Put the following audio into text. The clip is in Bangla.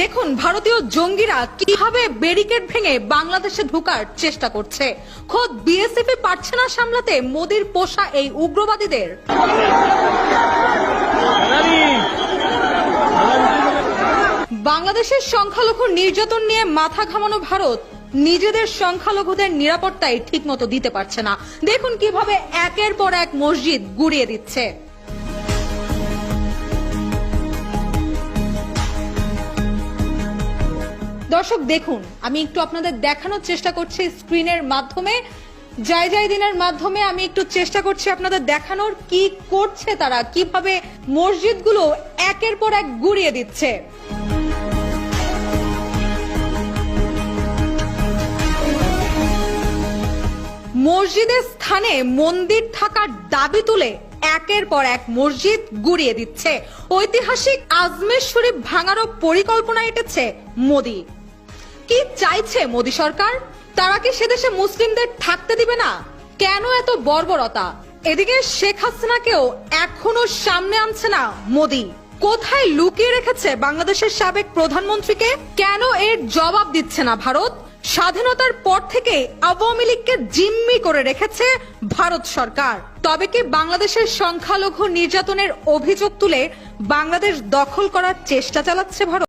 দেখুন, ভারতীয় জঙ্গিরা কীভাবে ব্যারিকেড ভেঙে বাংলাদেশে ঢোকার চেষ্টা করছে। খোদ বিএসএফ পারছে না সামলাতে মোদির পোষা এই উগ্রবাদীদের। বাংলাদেশের সংখ্যালঘু নির্যাতন নিয়ে মাথা ঘামানো ভারত নিজেদের সংখ্যালঘুদের নিরাপত্তাই ঠিকমতো দিতে পারছে না। দেখুন কীভাবে একের পর এক মসজিদ গুড়িয়ে দিচ্ছে। দর্শক, দেখুন, আমি একটু আপনাদের দেখানোর চেষ্টা করছি স্ক্রিনের মাধ্যমে। জয় জয় দিনের মাধ্যমে আমি একটু চেষ্টা করছি আপনাদের দেখানোর কি করছে তারা, কীভাবে মসজিদগুলো একের পর এক গুড়িয়ে দিচ্ছে। মসজিদের স্থানে মন্দির থাকার দাবি তুলে একের পর এক মসজিদ গুড়িয়ে দিচ্ছে। ঐতিহাসিক আজমের শরীফ ভাঙারও পরিকল্পনা এটেছে মোদী। কি চাইছে মোদী সরকার? তারা কি সেদেশে মুসলিমদের থাকতে দিবে না? কেন এত বর্বরতা? এদিকে শেখ হাসিনাকেও এখনও সামনে আনছে না মোদী। কোথায় লুকিয়ে রেখেছে বাংলাদেশের সাবেক প্রধানমন্ত্রীকে? কেন এর জবাব দিচ্ছে না ভারত? স্বাধীনতার পর থেকে আওয়ামী লীগকে জিম্মি করে রেখেছে ভারত সরকার। তবে কি বাংলাদেশের সংখ্যালঘু নির্যাতনের অভিযোগ তুলে বাংলাদেশ দখল করার চেষ্টা চালাচ্ছে ভারত?